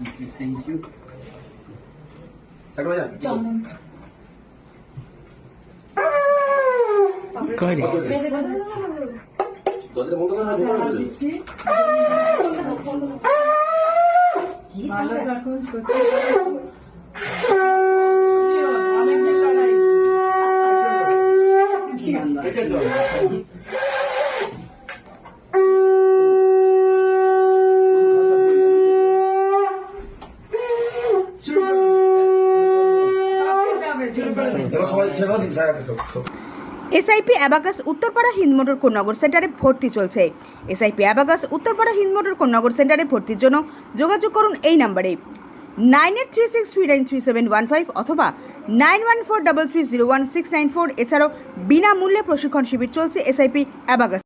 Okay thank you থাকবে যান করে দরজাটা বন্ধ করে না ঢোকা না ভালো থাকুন সুস্থ থাকুন অনেকদিন লড়াই S I P abacus Uttarpara Hindmotor Konnagar সেন্টারে ভর্তি চলছে। S I P abacus Uttarpara Hindmotor Konnagar সেন্টারে ভর্তির জন্য যোগাযোগ করুন এই নাম্বারে। Nine eight three six three nine three seven one five অথবা nine one four double three zero one six nine four এছাড়াও বিনামূল্যে প্রশিক্ষণ শিবির চলছে SIP abacus.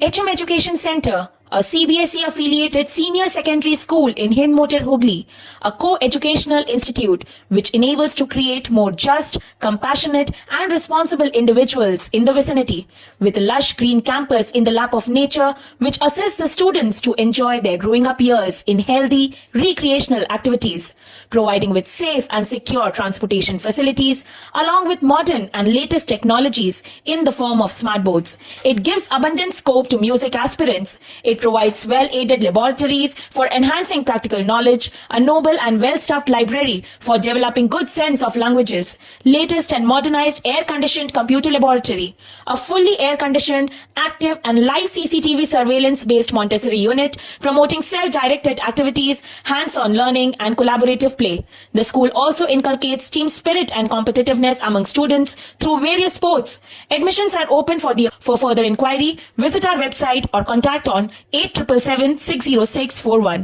HM Education Center, a CBSE affiliated senior secondary school in Hindmotor Hooghly, a co-educational institute which enables to create more just, compassionate and responsible individuals in the vicinity with a lush green campus in the lap of nature which assists the students to enjoy their growing up years in healthy recreational activities, providing with safe and secure transportation facilities along with modern and latest technologies in the form of smart boards. It gives abundant scope to music aspirants. It provides well-aided laboratories for enhancing practical knowledge, a noble and well-staffed library for developing good sense of languages, latest and modernized air-conditioned computer laboratory, a fully air-conditioned, active and live CCTV surveillance-based Montessori unit promoting self-directed activities, hands-on learning and collaborative play. The school also inculcates team spirit and competitiveness among students through various sports. Admissions are open for the for further inquiry. Visit our website or contact on 8777 60641.